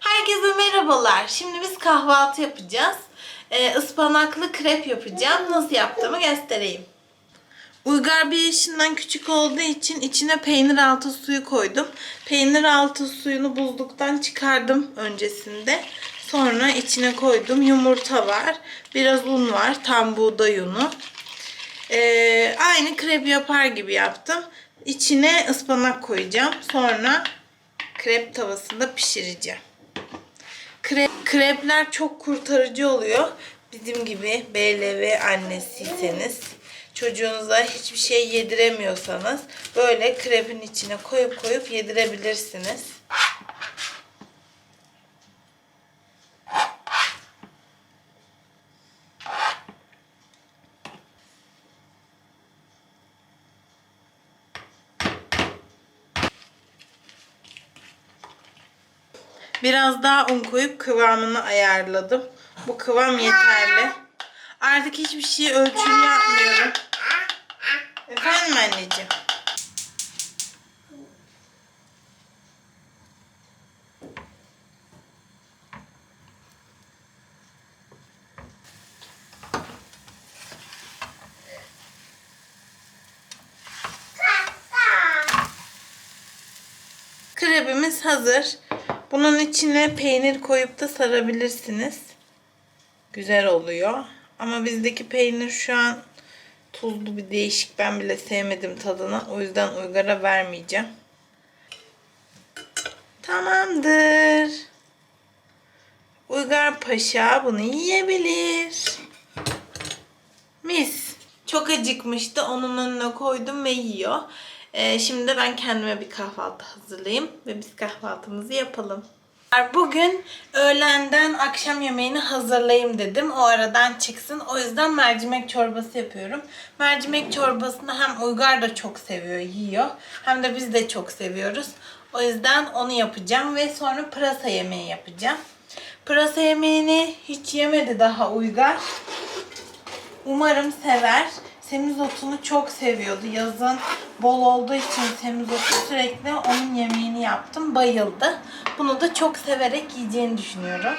Herkese merhabalar. Şimdi biz kahvaltı yapacağız. Ee, ıspanaklı krep yapacağım. Nasıl yaptığımı göstereyim. Uygar bir yaşından küçük olduğu için içine peynir altı suyu koydum. Peynir altı suyunu buzluktan çıkardım öncesinde. Sonra içine koydum. Yumurta var. Biraz un var. Tam buğday unu. Ee, aynı krep yapar gibi yaptım. İçine ıspanak koyacağım. Sonra krep tavasında pişireceğim. Krep, krepler çok kurtarıcı oluyor. Bizim gibi BLV annesiyseniz, çocuğunuza hiçbir şey yediremiyorsanız böyle krepin içine koyup koyup yedirebilirsiniz. Biraz daha un koyup kıvamını ayarladım. Bu kıvam yeterli. Artık hiçbir şey ölçülü yapmıyorum. Efendim anneciğim. Krebimiz hazır. Bunun içine peynir koyup da sarabilirsiniz. Güzel oluyor. Ama bizdeki peynir şu an tuzlu bir değişik. Ben bile sevmedim tadını. O yüzden Uygar'a vermeyeceğim. Tamamdır. Uygar Paşa bunu yiyebilir. Mis. Çok acıkmıştı. Onun önüne koydum ve yiyor. Ee, şimdi ben kendime bir kahvaltı hazırlayayım ve biz kahvaltımızı yapalım. Bugün öğlenden akşam yemeğini hazırlayayım dedim. O aradan çıksın. O yüzden mercimek çorbası yapıyorum. Mercimek çorbasını hem Uygar da çok seviyor, yiyor. Hem de biz de çok seviyoruz. O yüzden onu yapacağım ve sonra pırasa yemeği yapacağım. Pırasa yemeğini hiç yemedi daha Uygar. Umarım sever. Semizotunu çok seviyordu. Yazın bol olduğu için semizotu sürekli onun yemeğini yaptım. Bayıldı. Bunu da çok severek yiyeceğini düşünüyorum.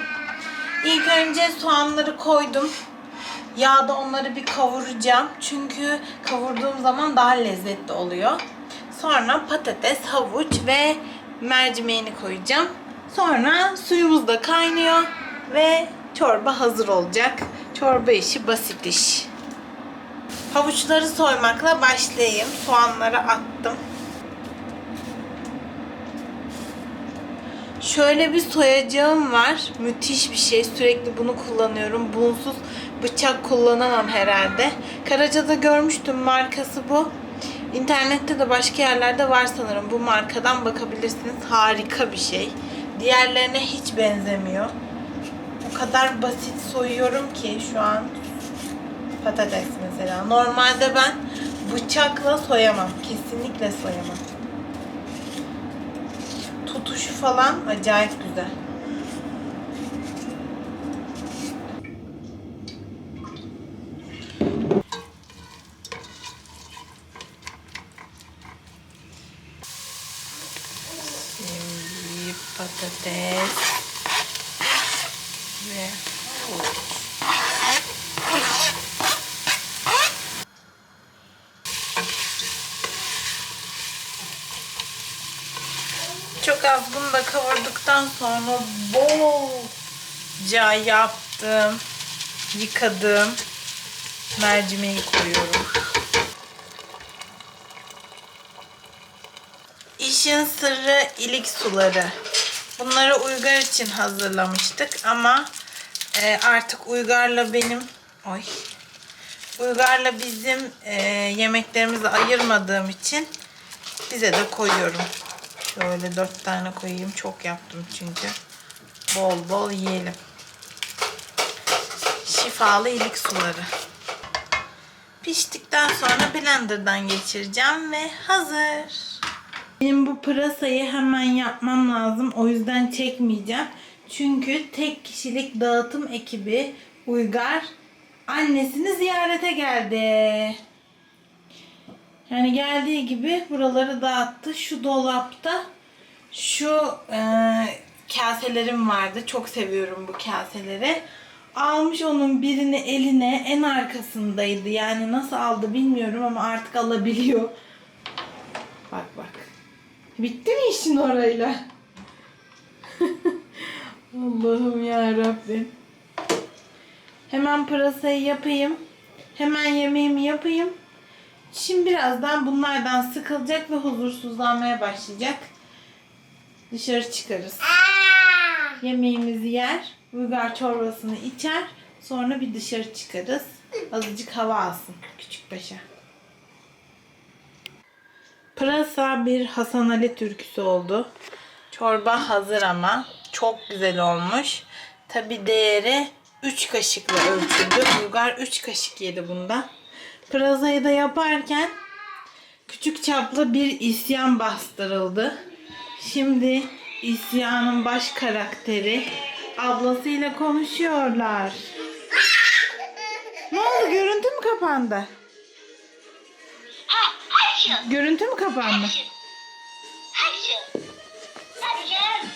İlk önce soğanları koydum. Yağda onları bir kavuracağım. Çünkü kavurduğum zaman daha lezzetli oluyor. Sonra patates, havuç ve mercimeğini koyacağım. Sonra suyumuz da kaynıyor ve çorba hazır olacak. Çorba işi basit iş. Havuçları soymakla başlayayım. Soğanları attım. Şöyle bir soyacağım var. Müthiş bir şey. Sürekli bunu kullanıyorum. Bunsuz bıçak kullanamam herhalde. Karaca'da görmüştüm. Markası bu. İnternette de başka yerlerde var sanırım. Bu markadan bakabilirsiniz. Harika bir şey. Diğerlerine hiç benzemiyor. O kadar basit soyuyorum ki şu an patates mesela. Normalde ben bıçakla soyamam. Kesinlikle soyamam. Tutuşu falan acayip güzel. Şimdi patates ve havuç. Çok az bunu da kavurduktan sonra bolca yaptım, yıkadım mercimeği koyuyorum. İşin sırrı ilik suları. Bunları Uygar için hazırlamıştık ama e, artık Uygar'la benim oy Uygar'la bizim e, yemeklerimizi ayırmadığım için bize de koyuyorum. Şöyle dört tane koyayım. Çok yaptım çünkü. Bol bol yiyelim. Şifalı ilik suları. Piştikten sonra blenderdan geçireceğim ve hazır. Benim bu pırasayı hemen yapmam lazım. O yüzden çekmeyeceğim. Çünkü tek kişilik dağıtım ekibi Uygar annesini ziyarete geldi. Yani geldiği gibi buraları dağıttı. Şu dolapta şu e, kaselerim vardı. Çok seviyorum bu kaseleri. Almış onun birini eline en arkasındaydı. Yani nasıl aldı bilmiyorum ama artık alabiliyor. Bak bak. Bitti mi işin orayla? Allah'ım ya Rabbim. Hemen pırasayı yapayım. Hemen yemeğimi yapayım. Şimdi birazdan bunlardan sıkılacak ve huzursuzlanmaya başlayacak. Dışarı çıkarız. Yemeğimizi yer, uygar çorbasını içer. Sonra bir dışarı çıkarız. Azıcık hava alsın küçük başa. Pırasa bir Hasan Ali türküsü oldu. Çorba hazır ama çok güzel olmuş. Tabi değeri 3 kaşıkla ölçüldü. Uygar 3 kaşık yedi bunda. Pırasayı da yaparken küçük çaplı bir isyan bastırıldı. Şimdi isyanın baş karakteri ablasıyla konuşuyorlar. Ne oldu? Görüntü mü kapandı? Görüntü mü kapandı?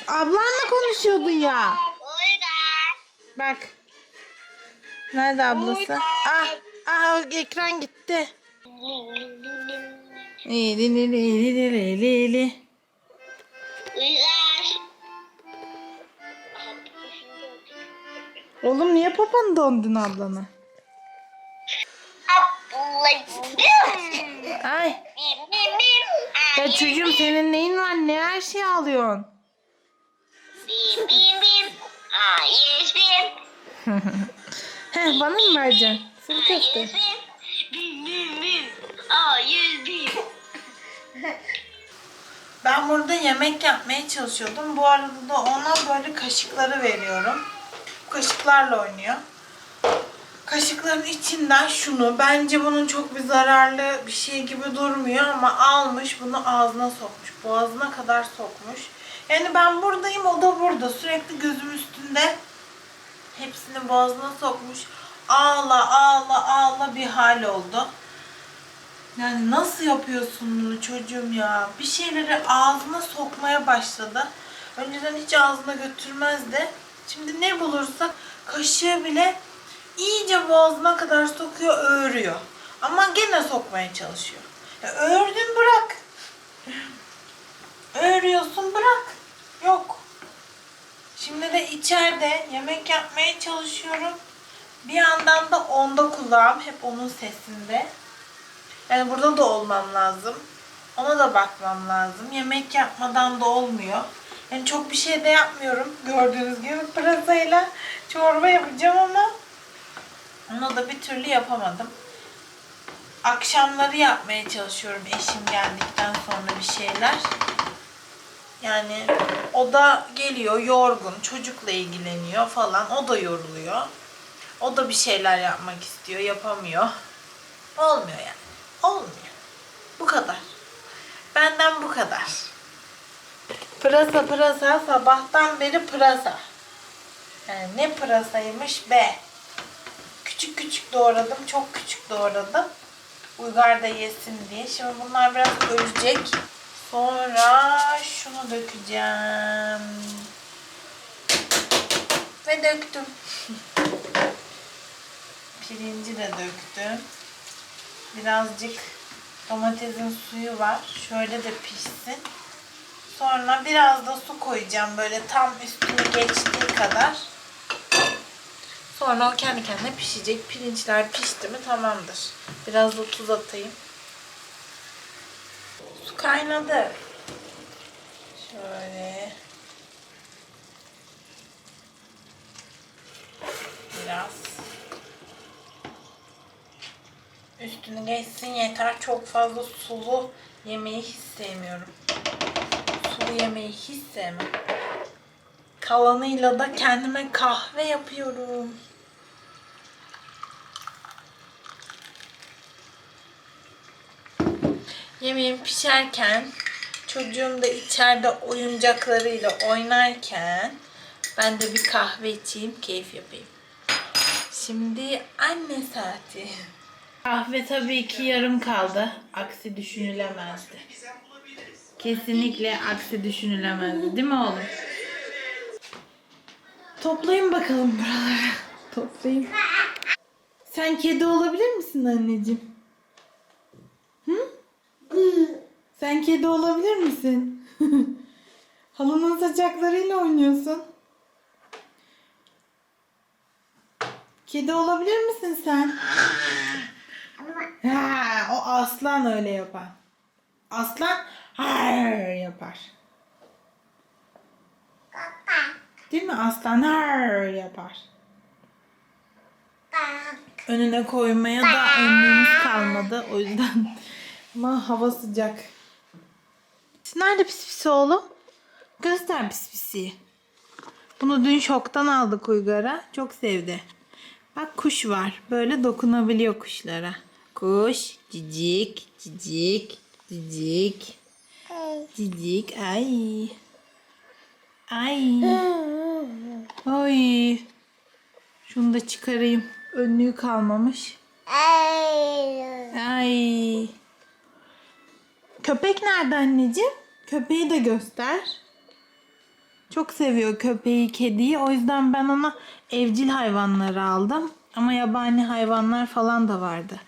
Ablanla konuşuyordun ya. Bak. Nerede ablası? O ekran gitti. Li li li li li li li li. Uygar. Oğlum niye papanı dondun ablana? Ablacığım. Ay. Ya çocuğum senin neyin var? Ne her şeyi alıyorsun? Bim bim bim. Hayır bim. Heh bana mı vereceksin? Sırf köfte. Bim bim bim. Hayır bim. Ben burada yemek yapmaya çalışıyordum. Bu arada da ona böyle kaşıkları veriyorum. Bu kaşıklarla oynuyor. Kaşıkların içinden şunu, bence bunun çok bir zararlı bir şey gibi durmuyor ama almış bunu ağzına sokmuş. Boğazına kadar sokmuş. Yani ben buradayım, o da burada. Sürekli gözüm üstünde. Hepsini boğazına sokmuş. Ağla ağla ağla bir hal oldu. Yani nasıl yapıyorsun bunu çocuğum ya? Bir şeyleri ağzına sokmaya başladı. Önceden hiç ağzına götürmezdi. Şimdi ne bulursa kaşığı bile iyice boğazına kadar sokuyor, öğürüyor. Ama gene sokmaya çalışıyor. Ya öğürdün bırak. Öğürüyorsun bırak. Yok. Şimdi de içeride yemek yapmaya çalışıyorum. Bir yandan da onda kulağım hep onun sesinde. Yani burada da olmam lazım. Ona da bakmam lazım. Yemek yapmadan da olmuyor. Yani çok bir şey de yapmıyorum. Gördüğünüz gibi pırasayla çorba yapacağım ama onu da bir türlü yapamadım. Akşamları yapmaya çalışıyorum eşim geldikten sonra bir şeyler. Yani o da geliyor yorgun, çocukla ilgileniyor falan. O da yoruluyor. O da bir şeyler yapmak istiyor, yapamıyor. Olmuyor yani. Olmuyor. Bu kadar. Benden bu kadar. Pırasa pırasa sabahtan beri pırasa. Yani ne pırasaymış be. Küçük küçük doğradım. Çok küçük doğradım. Uygar da yesin diye. Şimdi bunlar biraz ölecek. Sonra şunu dökeceğim. Ve döktüm. Pirinci de döktüm. Birazcık domatesin suyu var. Şöyle de pişsin. Sonra biraz da su koyacağım böyle tam üstünü geçtiği kadar. Sonra o kendi kendine pişecek. Pirinçler pişti mi tamamdır. Biraz da tuz atayım. Su kaynadı. Şöyle. Biraz. Üstünü geçsin yeter. Çok fazla sulu yemeği hiç sevmiyorum. Sulu yemeği hiç sevmem. Kalanıyla da kendime kahve yapıyorum. Yemeğim pişerken çocuğum da içeride oyuncaklarıyla oynarken ben de bir kahve içeyim, keyif yapayım. Şimdi anne saati. Kahve tabii ki yarım kaldı. Aksi düşünülemezdi. Kesinlikle aksi düşünülemezdi. Değil mi oğlum? Toplayın bakalım buraları. Toplayın. Sen kedi olabilir misin anneciğim? Hı? Sen kedi olabilir misin? Halının saçaklarıyla oynuyorsun. Kedi olabilir misin sen? Ha, o aslan öyle yapar. Aslan har yapar. Değil mi? Aslan har yapar. Önüne koymaya da önlüğümüz kalmadı. O yüzden ama hava sıcak. Nerede pis pisi oğlum? Göster pis pisi. Bunu dün şoktan aldık Uygar'a. Çok sevdi. Bak kuş var. Böyle dokunabiliyor kuşlara. Kuş, cicik, cicik, cicik. Cicik, ay. Ay. Ay. Şunu da çıkarayım. Önlüğü kalmamış. Ay. Köpek nerede anneciğim? Köpeği de göster. Çok seviyor köpeği, kediyi. O yüzden ben ona evcil hayvanları aldım. Ama yabani hayvanlar falan da vardı.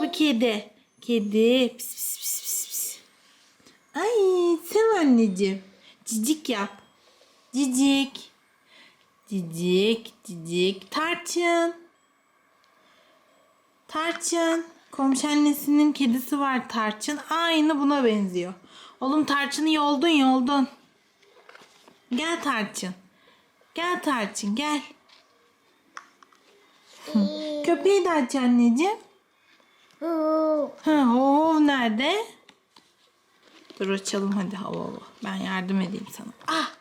Bu kedi. Kedi. Pis pis pis pis pis. Ay sev anneciğim. Cicik yap. Cicik. Cicik, cicik. Tarçın. Tarçın. Komşu annesinin kedisi var Tarçın. Aynı buna benziyor. Oğlum Tarçın'ı yoldun yoldun. Gel Tarçın. Gel Tarçın gel. Hı. Köpeği de aç anneciğim. Ha, hov nerede? Dur açalım hadi hava hava. Ben yardım edeyim sana. Ah.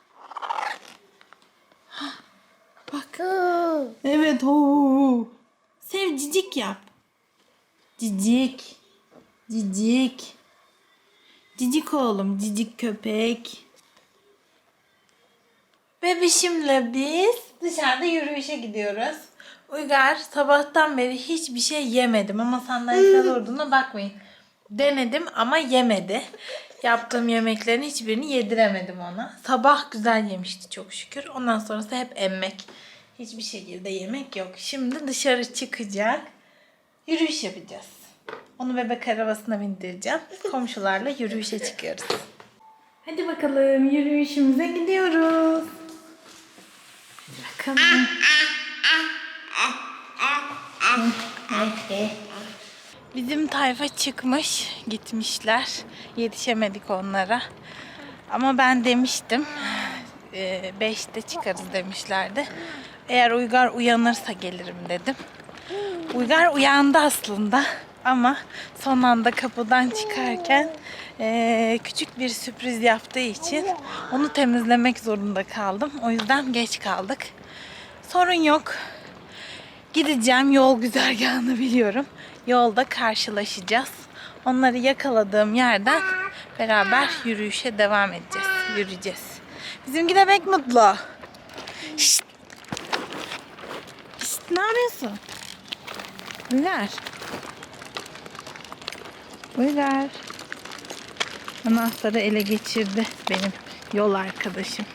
Hah, Bak. Evet ho. Sev cicik yap. Cicik. Cicik. Cicik oğlum, cicik köpek. Bebişimle biz dışarıda yürüyüşe gidiyoruz. Uygar sabahtan beri hiçbir şey yemedim ama sandalyede durduğuna bakmayın. Denedim ama yemedi. Yaptığım yemeklerin hiçbirini yediremedim ona. Sabah güzel yemişti çok şükür. Ondan sonrası hep emmek. Hiçbir şekilde yemek yok. Şimdi dışarı çıkacak. Yürüyüş yapacağız. Onu bebek arabasına bindireceğim. Komşularla yürüyüşe çıkıyoruz. Hadi bakalım yürüyüşümüze gidiyoruz. Hadi bakalım. Bizim tayfa çıkmış, gitmişler. Yetişemedik onlara. Ama ben demiştim, 5'te çıkarız demişlerdi. Eğer Uygar uyanırsa gelirim dedim. Uygar uyandı aslında ama son anda kapıdan çıkarken eee, küçük bir sürpriz yaptığı için onu temizlemek zorunda kaldım. O yüzden geç kaldık. Sorun yok. Gideceğim yol güzergahını biliyorum. Yolda karşılaşacağız. Onları yakaladığım yerden beraber yürüyüşe devam edeceğiz. Yürüyeceğiz. Bizimki de pek mutlu. Şşt. Şşt, ne yapıyorsun? Uygar. Uygar. Anahtarı ele geçirdi benim yol arkadaşım.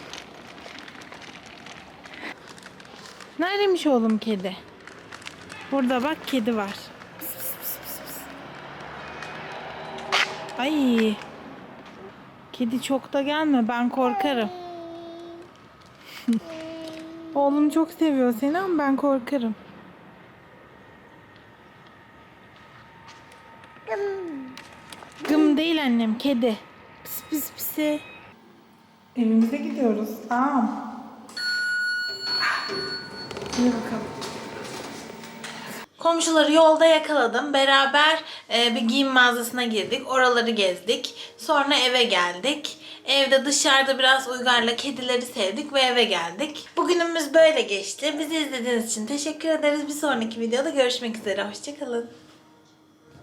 Neredeymiş oğlum kedi? Burada bak kedi var. Ay. Kedi çok da gelme ben korkarım. Oğlum çok seviyor seni ama ben korkarım. Gım değil annem kedi. Pis pis pisi. Evimize gidiyoruz. Aa. İyi bakalım. Komşuları yolda yakaladım. Beraber e, bir giyim mağazasına girdik. Oraları gezdik. Sonra eve geldik. Evde dışarıda biraz Uygar'la kedileri sevdik ve eve geldik. Bugünümüz böyle geçti. Bizi izlediğiniz için teşekkür ederiz. Bir sonraki videoda görüşmek üzere. Hoşçakalın.